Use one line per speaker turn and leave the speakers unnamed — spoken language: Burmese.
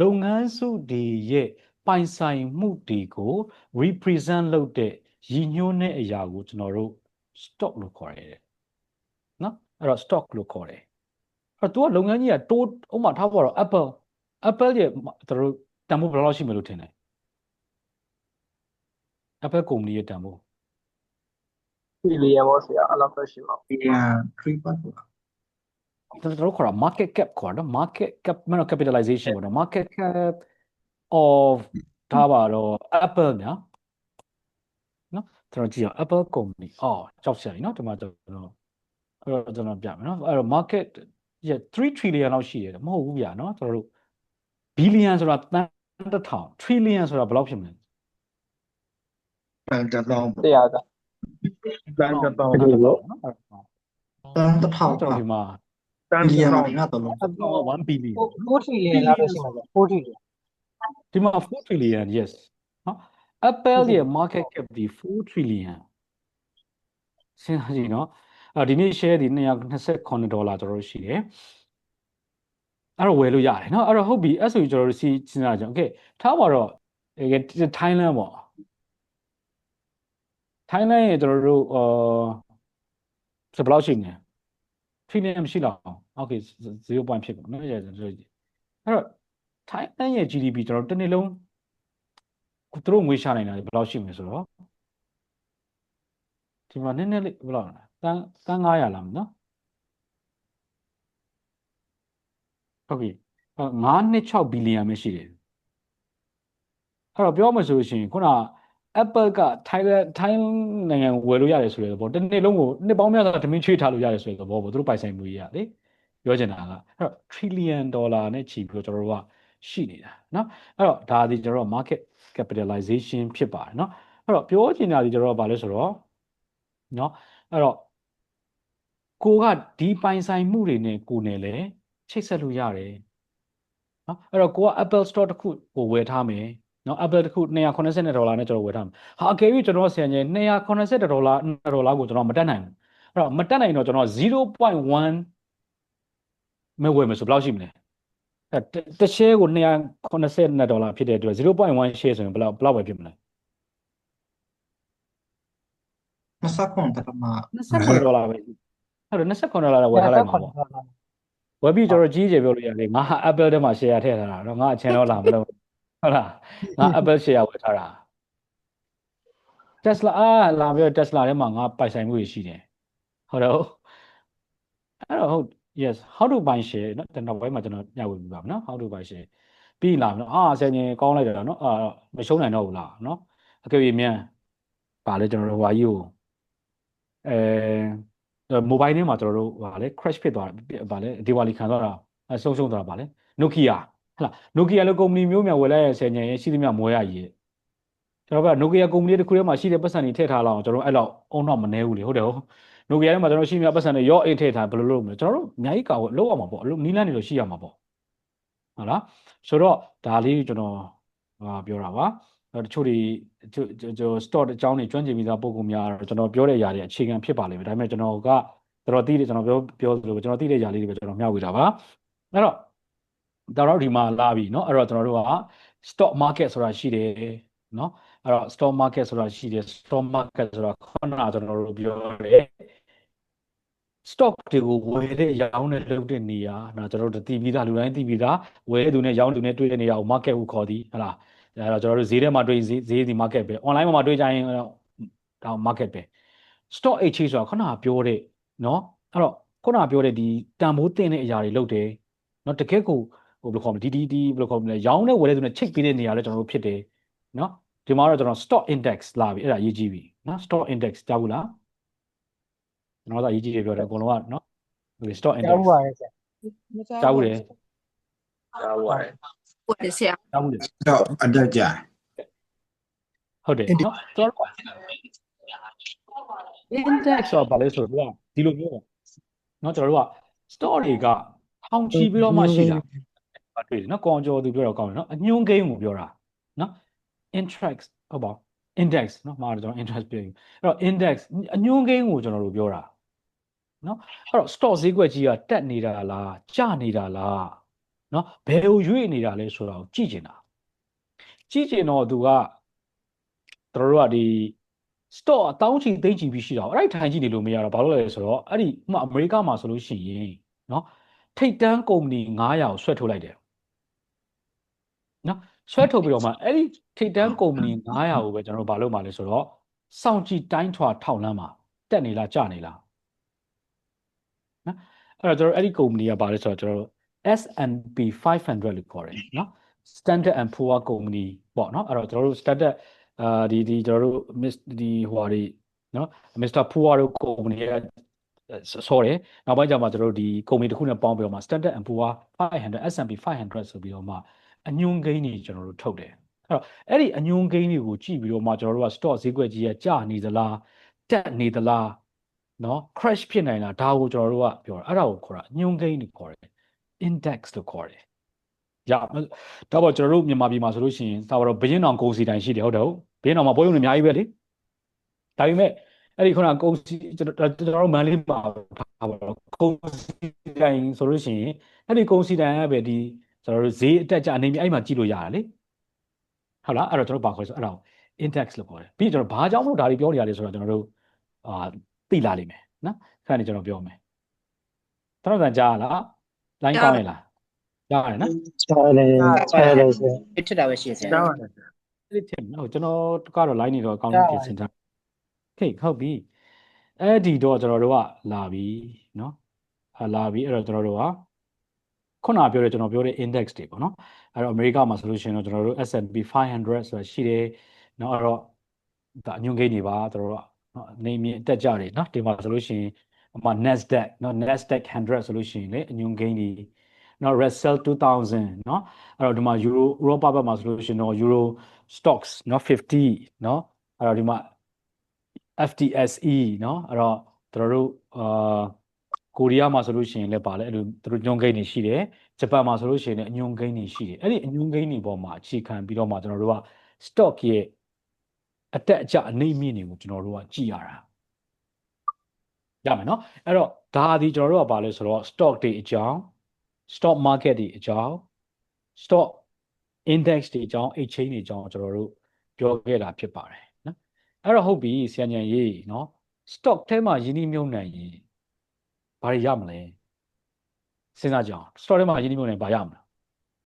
လုပ်ငန်းစုတွေရဲ့ပိုင်ဆိုင်မှုတွေကို represent လုပ်တဲ့ရည်ညွှန်းတဲ့အရာကိုကျွန်တော်တို့ stock လို့ခေါ်ရတယ်နော်အဲ့တော့ stock လို့ခေါ်တယ်အဲ့တော့ तू ကလုပ်ငန်းကြီးကတိုးဥပမာထားပါတော့ Apple Apple ရဲ့သူတို့တန်ဖိုးဘယ်လောက်ရှိမလို့ထင်တယ် Apple ကုမ္ပဏီရဲ့တန်ဖိုး
ဒီလီယံပေါ့ဆရာအဲ့လောက်ပဲရှိပါဘူး
ဒီ3ပတ်ပါ
ကျွန်တော်တို့ခေါ်တာ market cap ခေါ်တာ market cap မနော် capitalization ပေါ့နော် market cap of ဒါပါတော့ Apple ညာနော်ကျွန်တော်ကြည့်အောင် Apple ကုမ္ပဏီအော်ကြောက်စရာကြီးနော်ဒီမှာကျွန်တော်အဲ့တော့ကျွန်တော်ပြမယ်နော်အဲ့တော့ market ရဲ့3 trillion လောက်ရှိတယ်မဟုတ်ဘူးဗျာနော်ကျွန်တော်တို့ billion ဆိုတာတန်းတစ်ထောင် trillion ဆိုတာဘယ်လောက်ဖြစ်မလဲ
တန်တပေါင်း
တရားက
တန်တစ်ပေါင်း
တန်းတစ်ထောင်နော်အဲ့တော့
တန်တစ်ထောင်
ကျွန်တော်ဒီမှာ
တန်
ဒီ
တစ်
ရမှာ
ပေါင်း
ဒီကတော့လုံး
1 billion
4 trillion လောက်ပဲရှိမှာပေါ့4 trillion
ဒီမှာ4 trillion yes နော် Apple ရဲ့ market cap ဒီ4 trillion စဉ်းစားကြည့်နော်အဲ့ဒီနေ့ share ဒီ229ဒေါ်လာကျွန်တော်တို့ရှိတယ်အဲ့တော့ဝယ်လို့ရတယ်နော်အဲ့တော့ဟုတ်ပြီအဲ့ဆိုရင်ကျွန်တော်တို့စီစဉ်းစားကြအောင် okay ထားပါတော့အဲထိုင်းလန်ပေါ့ထိုင်းလန်ရဲ့ကျွန်တော်တို့အာစဘယ်လောက်ရှိ နေ trillion မရှိတော့โอเค0 point ဖြစ်ကုန်နော်အဲ့တော့အဲ့တော့ထိုင်းလန်ရဲ့ GDP ကျွန်တော်တို့တစ်နေ့လုံးသူတို့ငွေရှာနိုင်တာဘယ်လောက်ရှိမလဲဆိုတော့ဒီမှာနည်းနည်းလေးဘယ်လောက်လဲတန်းတန်း900လားမနော်ဟုတ်ပြီ926ဘီလီယံပဲရှိတယ်အဲ့တော့ပြောမှဆိုလို့ရှိရင်ခုန Apple က Thailand ထိုင်းနိုင်ငံကိုဝယ်လို့ရတယ်ဆိုတဲ့သဘောတစ်နေ့လုံးကိုနှစ်ပေါင်းများစွာဓမင်းချွေးထားလို့ရတယ်ဆိုတဲ့သဘောပေါ့သူတို့ပိုင်ဆိုင်မှုကြီးရလေပြောချင်တာကအဲ့တော့ trillion dollar နဲ့ချီပြီးတော့ကျွန်တော်တို့ကရှိနေတာเนาะအဲ့တော့ဒါဒီကျွန်တော်တို့ market capitalization ဖြစ်ပါတယ်เนาะအဲ့တော့ပြောချင်တာဒီကျွန်တော်တို့ကဘာလဲဆိုတော့เนาะအဲ့တော့ကိုကဒီပိုင်ဆိုင်မှုတွေနဲ့ကိုနဲ့လည်းချိတ်ဆက်လို့ရတယ်เนาะအဲ့တော့ကိုက Apple Store တစ်ခုကိုဝယ်ထားမယ် နော် Apple တစ်ခု280ဒေါ်လာနဲ့ကျွန်တော်ဝယ်ထားမှာဟာအကယ်၍ကျွန်တော်ဆင်ញင်280ဒေါ်လာဒေါ်လာကိုကျွန်တော်မတက်နိုင်ဘူးအဲ့တော့မတက်နိုင်တော့ကျွန်တော်0.1မဲ့ဝယ်မယ်ဆိုဘယ်လောက်ရှိမလဲအဲတစ် share ကို280ဒေါ်လာဖြစ်တဲ့အတွက်0.1 share ဆိုရင်ဘယ်လောက်ဘယ်လောက်ပဲဖြစ်မလဲ
မစကွန်တမ
29ဒေါ်လာပဲဟုတ်တယ်29ဒေါ်လာဝယ်ထားလိုက်မှာပေါ့ဝယ်ပြီးကျွန်တော်ကြီးကြပြောလို့ရတယ်ငါ Apple ထဲမှာ share ထည့်ထားတာတော့ငါအချင်းတော့လာမလို့ ဟုတ်လားငါ Apple share ဝယ်ထားတာ Tesla အာလာပြီးတော့ Tesla ထဲမှာငါပိုင်ဆိုင်မှုရှိတယ်ဟုတ်တော့အဲ့တော့ဟုတ် yes how to buy share เนาะတနောက်ပိုင်းမှာကျွန်တော်ညဝေပြပါမယ်เนาะ how to buy share ပြီးလာပြီเนาะအာဆယ်ရင်ကောင်းလိုက်တယ်เนาะအာမရှုံးနိုင်တော့ဘူးလားเนาะအကယ်၍မြန်ပါလေကျွန်တော်တို့ဟွာကြီးကိုအဲ mobile ထဲမှာကျွန်တော်တို့ဟွာလေ crash ဖြစ်သွားတယ်ဗာလေဒီဝါလီခံသွားတာအဆုံးရှုံးသွားတာဗာလေ Nokia ဟလာ Nokia လို့ကုမ္ပဏီမျိုးများဝယ်လိုက်ရဆယ်ညရင်ရှိသမျှမွေးရကြီးကျွန်တော်က Nokia ကုမ္ပဏီတစ်ခုထဲမှာရှိတဲ့ပတ်စံတွေထည့်ထားလောက်ကျွန်တော်အဲ့လောက်အုံတော့မနှဲဘူးလေဟုတ်တယ်ဟုတ် Nokia ထဲမှာကျွန်တော်ရှိမြပတ်စံတွေရော့အိတ်ထည့်ထားဘယ်လိုလုပ်မလဲကျွန်တော်တို့အများကြီးကောက်လောက်အောင်မှာပေါ့အလုပ်နီးလန်းတွေတော့ရှိရမှာပေါ့ဟုတ်လားဆိုတော့ဒါလေးကျွန်တော်ဟာပြောတာပါတချို့တွေကျွန်တော် store အကြောင်းတွေကျွမ်းကျင်ပြီးသားပုံကူများတော့ကျွန်တော်ပြောတဲ့ຢာတွေအခြေခံဖြစ်ပါလိမ့်မယ်ဒါပေမဲ့ကျွန်တော်ကတော်တော်သိတယ်ကျွန်တော်ပြောပြောသလိုကျွန်တော်သိတဲ့ຢာလေးတွေပဲကျွန်တော်မျှဝေတာပါအဲ့တော့ ဒါတော့ဒီမှာလာပြီเนาะအဲ့တော့ကျွန်တော်တို့က stock market ဆိုတာရှိတယ်เนาะအဲ့တော့ stock market ဆိုတာရှိတယ် stock market ဆိုတာခုနကကျွန်တော်တို့ပြောတယ် stock တွေကိုဝယ်တဲ့ရောင်းတဲ့လုပ်တဲ့နေရာနော်ကျွန်တော်တို့သိပြီးသားလူတိုင်းသိပြီးသားဝယ်တဲ့သူနဲ့ရောင်းတဲ့သူနဲ့တွေ့တဲ့နေရာကို market ကိုခေါ်သည်ဟလားအဲ့တော့ကျွန်တော်တို့ဈေးထဲမှာတွေ့ဈေးဈေးဒီ market ပဲ online မှာတွေ့ကြရင်ဒါ market ပဲ stock exchange ဆိုတာခုနကပြောတဲ့နော်အဲ့တော့ခုနကပြောတဲ့ဒီတန်ဖိုးတင်တဲ့အရာတွေလုပ်တယ်နော်တကယ်ကို ဟိုဘယ်လိုခေါ်မလဲဒီဒီဒီဘယ်လိုခေါ်မလဲရောင်းတဲ့ဝယ်တဲ့သူနဲ့ချိတ်ပေးတဲ့နေရာလဲကျွန်တော်တို့ဖြစ်တယ်နော်ဒီမှာတော့ကျွန်တော် stock index လာပြီအဲ့ဒါရေးကြည့်ပြီနော် stock index ကြားဘူးလားကျွန်တော်တို့အရေးကြီးတယ်ပြောတယ်အကုန်လုံးကနော်ဒီ stock
ကြော
index
က်ပါရဲ့ဆရာ
ကြားဘူးတယ်
ကြားပါတယ်
ဟုတ်တယ်ဆရာ
ကြားဘူးတယ်
တော့အတက်ကြ
ဟုတ်တယ်နော်ကျွန်တော်တို့ index ဆိုတာဘာလဲဆိုတော့ဒီလိုမျိုးပေါ့နော်ကျွန်တော်တို့က store တွေကထောင်ချီပြီးတော့မှရှိတာ တွေ့တယ်နော်ကောင်ကျော်သူပြောတော့ကောင်းတယ်နော်အညွှန်း game ကိုပြောတာနော် interest ဟုတ်ပါ index နော်မှာတော့ကျွန်တော် interest ပြောရင်အဲ့တော့ index အညွှန်း game ကိုကျွန်တော်တို့ပြောတာနော်အဲ့တော့ stock ဈေးကွက်ကြီးကတက်နေတာလားကျနေတာလားနော်ဘယ်ကိုရွေ့နေတာလဲဆိုတာကိုကြည့်ကျင်တာကြည့်ကျင်တော့သူကတို့တို့ကဒီ stock အတောင်းချီသိမ့်ချီပြီးရှိတာအဲ့ဒီထိုင်ကြည့်နေလို့မရတော့ဘာလို့လဲဆိုတော့အဲ့ဒီဥပမာအမေရိကမှာဆိုလို့ရှိရင်နော်ထိတ်တန်းကုမ္ပဏီ900ကိုဆွဲထုတ်လိုက်တယ် နော်ဆွဲထုတ်ပြီးတော့မှအဲ့ဒီထိတ်တန်းကုမ္ပဏီ900ကိုပဲကျွန်တော်တို့ဘာလုပ်မှာလဲဆိုတော့စောင့်ကြည့်တိုင်းထွာထောက်လန်းမှာတက်နေလားကျနေလားနော်အဲ့တော့ကျွန်တော်အဲ့ဒီကုမ္ပဏီကဘာလဲဆိုတော့ကျွန်တော်တို့ S&P 500လို့ခေါ်တယ်နော် Standard and Poor ကုမ္ပဏီပေါ့နော်အဲ့တော့ကျွန်တော်တို့ Standard အာဒီဒီကျွန်တော်တို့ miss ဒီဟိုဟာတွေနော် Mr. Poor တို့ကုမ္ပဏီကဆော်တယ်နောက်ပိုင်းကျမှကျွန်တော်တို့ဒီကုမ္ပဏီတစ်ခုနဲ့ပေါင်းပြီးတော့မှ Standard and Poor 500 S&P 500ဆိုပြီးတော့မှ အညွှန်းကိန်းတွေကျွန်တော်တို့ထုတ်တယ်အဲ့တော့အဲ့ဒီအညွှန်းကိန်းတွေကိုကြည့်ပြီးတော့မှကျွန်တော်တို့က stock ဈေးကွက်ကြီးကကျနေသလားတက်နေသလားနော် crash ဖြစ်နိုင်လားဒါကိုကျွန်တော်တို့ကပြောတာအဲ့ဒါကိုခေါ်တာအညွှန်းကိန်းတွေခေါ်တယ် index လို့ခေါ်တယ်ရဒါပေါ့ကျွန်တော်တို့မြန်မာပြည်မှာဆိုလို့ရှိရင်သာတော့ဘရင်အောင်ကုန်စီတိုင်းရှိတယ်ဟုတ်တယ်ဟုတ်ဘရင်အောင်မှာပွဲရုံတွေအများကြီးပဲလေဒါပေမဲ့အဲ့ဒီခုနကကုန်စီကျွန်တော်ကျွန်တော်တို့မန်လေးမှာထားပါတော့ကုန်စီတိုင်းဆိုလို့ရှိရင်အဲ့ဒီကုန်စီတိုင်းကပဲဒီ ကျွန်တော်တို့ဈေးအတက်ကြအနေနဲ့အဲ့မှာကြည့်လို့ရတာလေဟုတ်လားအဲ့တော့ကျွန်တော်ဘာခေါ်လဲဆိုအဲ့ဒါကို index လို့ခေါ်တယ်ပြီးကျွန်တော်ဘာကြောင့်မလို့ဒါတွေပြောနေရလဲဆိုတော့ကျွန်တော်တို့အာသိလာလိမ့်မယ်နော်ခဏနေကျွန်တော်ပြောမယ်တော်တော်ကြားလား line ကောင်းရလားကြားရတယ်နော်
ချဲတယ်ချဲတယ်ဆရာ
ဖြစ်ဖြစ်တာပဲရှိရဆရာ
ကျောင်းရတယ်
အဲ့ဒီထင်နော်ကျွန်တော်ကတော့ line နေတော့အကောင်းကြီးပြင်ဆင်ထားခေဟုတ်ပြီအဲ့ဒီတော့ကျွန်တော်တို့ကလာပြီနော်ဟာလာပြီအဲ့တော့ကျွန်တော်တို့က ခုနပြောတဲ့ကျွန်တော်ပြောတဲ့ index တွေပေါ့နော်အဲ့တော့အမေရိကမှာဆိုလို့ရှိရင်တော့ကျွန်တော်တို့ S&P 500ဆိုတာရှိတယ်နော်အဲ့တော့ဒါအညွှန်းကိန်းတွေပါကျွန်တော်တို့ကနော်နေမြင့်တက်ကြတယ်နော်ဒီမှာဆိုလို့ရှိရင်ဟိုမှာ Nasdaq နော် Nasdaq 100ဆိုလို့ရှိရင်လေအညွှန်းကိန်းတွေနော် Russell 2000နော်အဲ့တော့ဒီမှာ Euro ဥရောပဘက်မှာဆိုလို့ရှိရင်တော့ Euro stocks နော်50နော်အဲ့တော့ဒီမှာ FTSE နော်အဲ့တော့တို့တို့အာ ကိုရီးယားမှာဆိုလို့ရှိရင်လည်းပါလေအဲ့လိုသူတို့ညွှန်းကိန်းတွေရှိတယ်ဂျပန်မှာဆိုလို့ရှိရင်လည်းအညွှန်းကိန်းတွေရှိတယ်အဲ့ဒီအညွှန်းကိန်းတွေပေါ်မှာအခြေခံပြီးတော့မှကျွန်တော်တို့က stock ရဲ့အတက်အကျအနေအမြင့်တွေကိုကျွန်တော်တို့ကကြည့်ရတာရမယ်နော်အဲ့တော့ဒါဒီကျွန်တော်တို့ကပါလဲဆိုတော့ stock တွေအကြောင်း stock market တွေအကြောင်း stock index တွေအကြောင်း exchange တွေအကြောင်းကျွန်တော်တို့ပြောခဲ့တာဖြစ်ပါတယ်နော်အဲ့တော့ဟုတ်ပြီဆရာညံရေးနော် stock ထဲမှာယင်းနှိမ့်မြုံနိုင်ရင် ဘာတွေရမလဲစဉ်းစားကြအောင် stock ထဲမှာယင်းနှိမ့်မြုံနိုင်ဘာရမလဲ